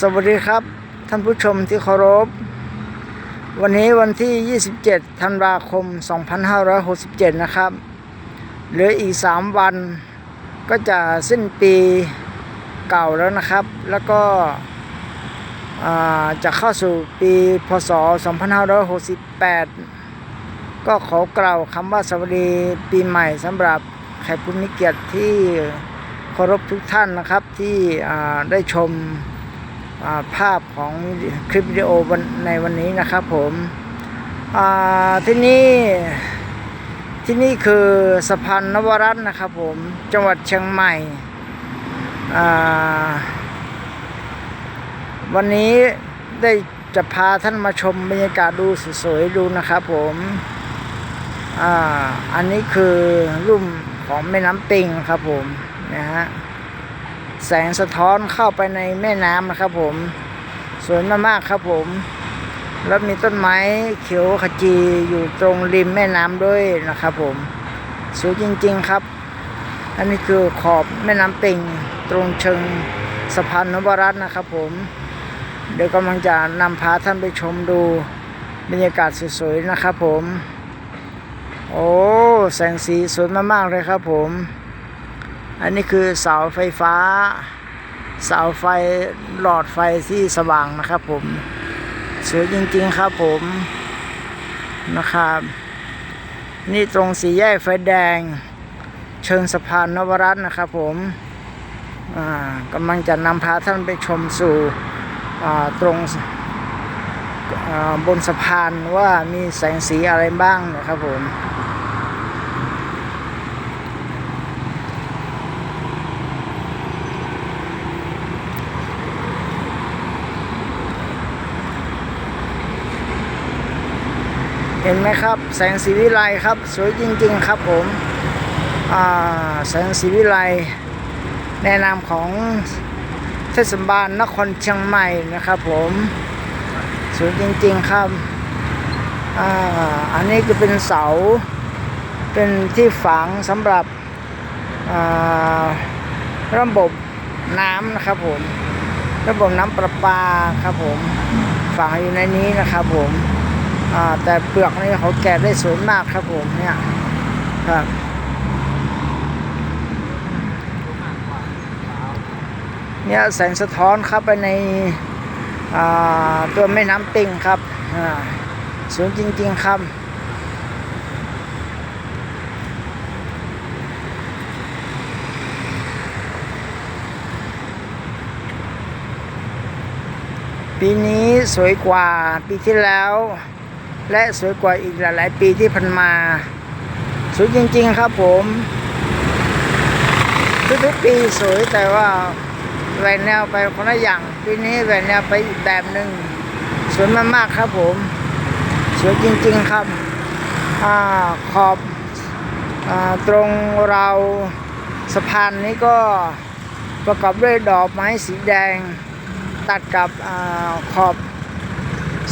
สวัสดีครับ ท่านผู้ชมที่เคารพ วันนี้วันที่ 27 ธันวาคม 2567 นะครับ เหลืออีก 3 วันก็จะสิ้นปีเก่าแล้วนะครับ แล้วก็จะเข้าสู่ปีพศ 2568 ก็ขอกล่าวคำว่าสวัสดีปีใหม่สำหรับแขกผู้มีเกียรติที่เคารพทุกท่านนะครับที่ได้ชม ภาพของคลิปวิดีโอในวันนี้นะครับผมที่นี่ที่นี่คือสะพานนวรัตน์นะครับผมจังหวัดเชียงใหม่วันนี้ได้จะพาท่านมาชมบรรยากาศดูสวยๆดูนะครับผมอ่าอันนี้คือลุ่มของแม่น้ำปิงครับผมนะฮะ แสงสะท้อนเข้าไปในแม่น้ำนะครับผมสวยมากๆครับผม แล้วมีต้นไม้เขียวขจีอยู่ตรงริมแม่น้ำด้วยนะครับผมสวยจริงๆครับ อันนี้คือขอบแม่น้ำปิงตรงเชิงสะพานนวรัตน์นะครับผม เดี๋ยวกำลังจะนำพาท่านไปชมดูบรรยากาศสวยๆนะครับผม โอ้ แสงสีสวยมากๆเลยครับผม อันนี้คือเสาไฟฟ้า เสาไฟหลอดไฟที่สว่างนะครับผมสวยจริงๆครับผมนะครับ นี่ตรงสี่แยกไฟแดง เชิงสะพานนวรัตน์นะครับผมกำลังจะนำพาท่านไปชมสู่ตรงบนสะพานว่ามีแสงสีอะไรบ้างนะครับผม เห็นไหมครับ แสงสีวิไลครับ สวยจริงๆครับผมแสงสีวิไลแนะนำของเทศบาลนครเชียงใหม่นะครับผมสวยจริงๆครับอ่าอันนี้ก็เป็นเสา เป็นที่ฝังสำหรับระบบน้ำนะครับผม ระบบน้ำประปาครับผมฝังอยู่ในนี้นะครับผม แต่เปลือกนี่เขาแกะได้สวยมากครับผมเนี่ยครับเนี่ยแสงสะท้อนเข้าไปในตัวแม่น้ำปิงครับสวยจริง ๆ ครับปีนี้สวยกว่าปีที่แล้ว และสวยกว่าอีกหลาย ๆ ปีที่ผ่านมาสวยจริง ๆ ครับผม ทุกๆปีสวยแต่ว่าแหวนแนวไปคนละอย่างปีนี้แหวนแนวไปอีกแบบหนึ่งสวยมากๆครับผม สวยจริง ๆ ครับอขอบอตรงเราสะพานนี้ก็ประกอบด้วยดอกไม้สีแดง ตัดกับอขอบ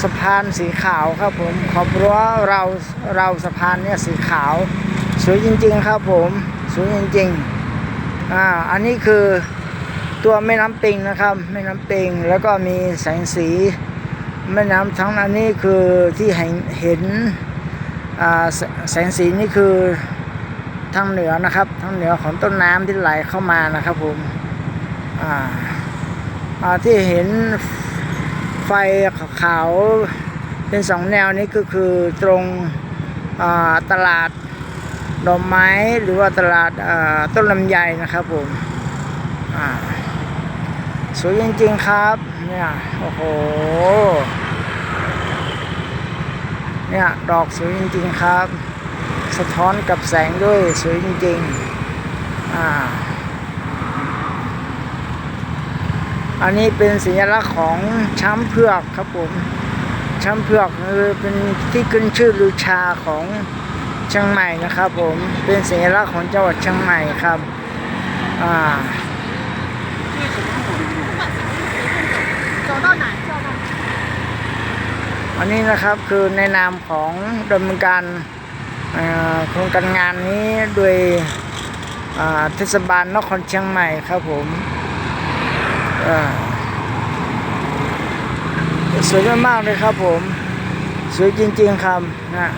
สะพานสีขาวครับผม ขอบรั้วเราเราสะพานเนี่ยสีขาว สวยจริง ๆ ครับผม สวยจริงๆอ่าอันนี้คือตัวแม่น้ำปิงนะครับแม่น้ำปิงแล้วก็มีแสงสีแม่น้ำทั้งอันนี้คือที่เห็นเห็นอ่าแสงสีนี่คือทางเหนือนะครับทางเหนือของต้นน้ำที่ไหลเข้ามานะครับผมอ่าอ่าที่เห็น ฟขาวๆเป็นสองแนวนี้ก็คือตรงตลาดดอกไม้หรือว่าตลาดต้นลำไยนะครับผมสวยจริงๆครับเนี่ยโอ้โหเนี่ยดอกสวยจริงๆครับ สะท้อนกับแสงด้วยสวยจริงๆอ่า อันนี้เป็นสัญลักษณ์ของช้ำเผือกครับผมช้ำเผือกเป็นที่ขึ้นชื่อลูอชาของเชียงใหม่นะครับ ผมเป็นสัญลักษณ์ของจังหวัดเชียงใหม่ครับอ่าอันนี้นะครับคือในนามของดำเนินการโครงการงานนี้โดยเทศบาลนครเชียงใหม่ครับผม สวยมากๆเลยครับผม สวยจริง ๆครับนะ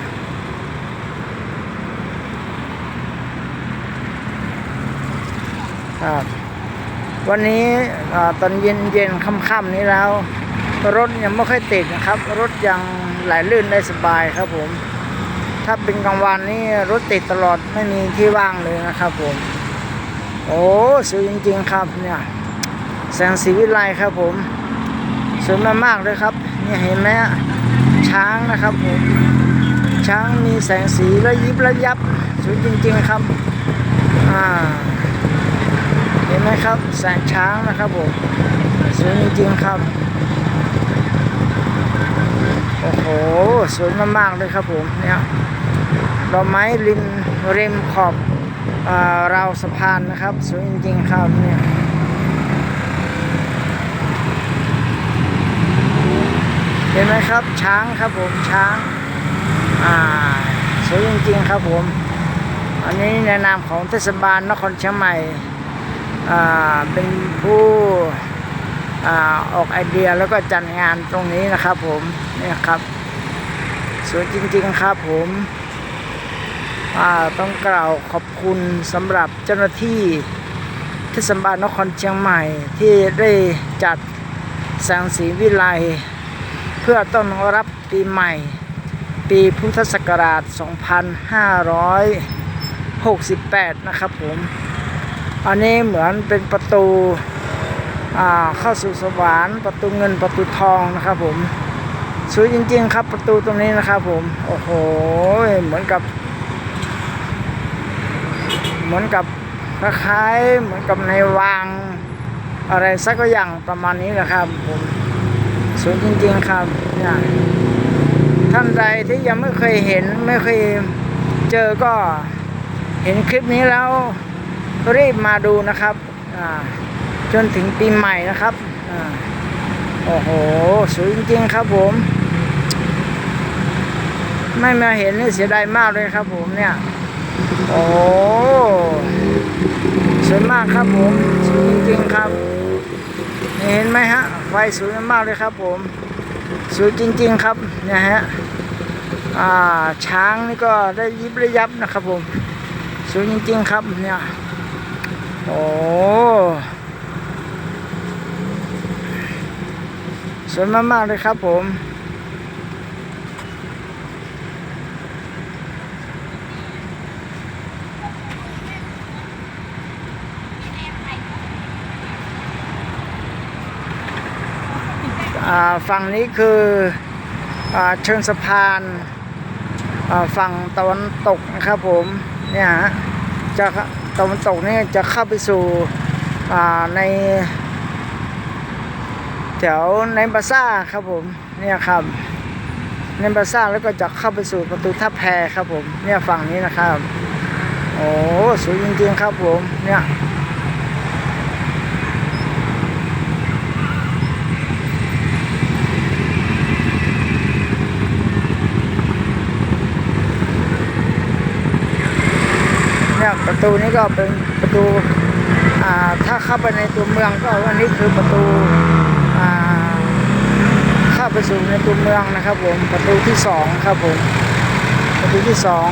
ครับวันนี้ตอนเย็นเย็นๆค่ำๆนี้แล้ว รถยังไม่ค่อยติดนะครับ รถยังไหลลื่นได้สบายครับผม ถ้าเป็นกลางวันนี่รถติดตลอดไม่มีที่ว่างเลยนะครับผม โอ้สวยจริง ๆ ครับเนี่ย แสงสีวิไลครับผมสวยมากๆเลยครับเนี่ยเห็นไหมฮะช้างนะครับผมช้างมีแสงสีระยิบระยับสวยจริงๆครับอ่าเห็นไหมครับแสงช้างนะครับผมสวยจริงๆครับโอ้โหสวยมากๆเลยครับผมเนี่ยดอกไม้ริมริมขอบอาราสะพานนะครับ สวยจริงๆครับเนี่ย เห็นไหมครับช้างครับผมช้างอ่าสวยจริงๆครับผม อันนี้ในนามของเทศบาลนครเชียงใหม่อ่าเป็นผู้อ่าออกไอเดียแล้วก็จัดงานตรงนี้นะครับผมเนี่ยครับสวยจริงๆครับผมอ่าต้องกล่าวขอบคุณสำหรับเจ้าหน้าที่เทศบาลนครเชียงใหม่ที่ได้จัดแสงสีวิไล เพื่อต้อนรับปีใหม่ ปีพุทธศักราช 2568 นะครับผม อันนี้เหมือนเป็นประตูเข้าสู่สวรรค์ประตูเงินประตูทองนะครับผมสวยจริง ๆ ครับประตูตรงนี้นะครับผม โอ้โห เหมือนกับ เหมือนกับคล้ายๆเหมือนกับในวังอะไรสักอย่างประมาณนี้แหละครับผม สวยจริงๆครับเนี่ยท่านใดที่ยังไม่เคยเห็นไม่เคยเจอก็เห็นคลิปนี้แล้วรีบมาดูนะครับจนถึงปีใหม่นะครับอโอ้โหสวยจริงๆครับผม ไม่มาเห็นนี่เสียดายมากเลยครับผมเนี่ย โอ้สวยมากครับผมสวยจริงๆครับ ไฟสวยมากเลยครับผมสวยจริง ๆครับเนี่ยฮะช้างนี่ก็ได้ยิบระยับนะครับผมสวยจริง ๆ ครับเนี่ยโอ้สวยมากๆเลยครับผม ฝั่งนี้คืออเชิงสะพานฝั่งตะวันตกนะครับผมเนี่ยฮะจะตะวันตกนี่จะเข้าไปสู่ในแถวในบาซ่าครับผมเนี่ยครับในบาซ่าแล้วก็จะเข้าไปสู่ประตูท่าแพครับผมเนี่ยฝั่งนี้นะครับโอ้สวยจริงๆครับผมเนี่ย เนี่ยประ ตูนี้ก็เป็นประตูถ้าเข้าไปในตัวเมืองก็อันนี้คือประตูเข้าไปสู่ในตัวเมืองนะครับผมประตูที่สองครับผมประตูที่สอง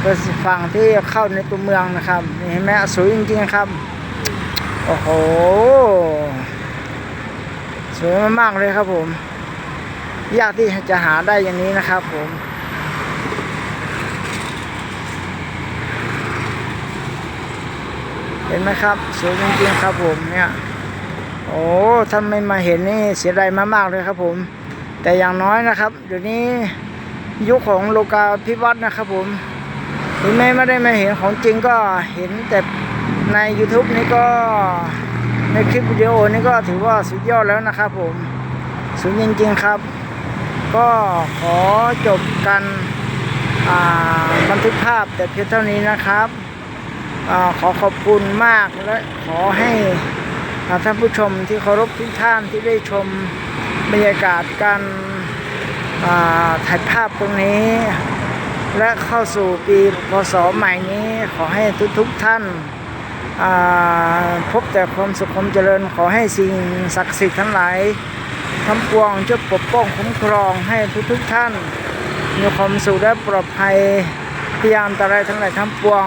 เป็นฝั่งที่เข้าในตัวเมืองนะครับนี่เห็นไหมสวยจริงๆครับโอ้โหสวยมากๆเลยครับผม ยากที่จะหาได้อย่างนี้นะครับผม เห็นไหมครับสวยจริงๆครับผมเนี่ยโอ้ท่านไม่มาเห็นนี่เสียดายมากๆเลยครับผม แต่อย่างน้อยนะครับ เดี๋ยวนี้ยุคของโลกาภิวัตน์นะครับผมถึงแม้ไม่ได้มาเห็นของจริงก็เห็นแต่ใน YouTube นี่ก็ในคลิปวิดีโอนี่ก็ถือว่าสุดยอดแล้วนะครับผมสวยจริงๆครับ ก็ขอจบกันบันทึกภาพแต่เพียงเท่านี้นะครับ ขอขอบคุณมากและขอให้ท่านผู้ชมที่เคารพทุกท่านที่ได้ชมบรรยากาศการถ่ายภาพตรงนี้ และเข้าสู่ปีพศใหม่นี้ ขอให้ทุกๆทท่านพบแต่ความสุขความเจริญ ขอให้สิ่งศักดิ์สิทธิ์ทั้งหลายทั้งปวงจะปกป้องคุ้มครองให้ทุกทุกท่าน มีความสุขและปลอดภัยพยายามตรายทั้งหลายทั้งปวง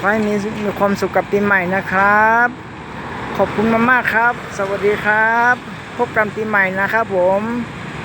ขอให้มีมีความสุขกับปีใหม่นะครับ ขอบคุณมากๆครับ สวัสดีครับ พบกันปีใหม่นะครับผม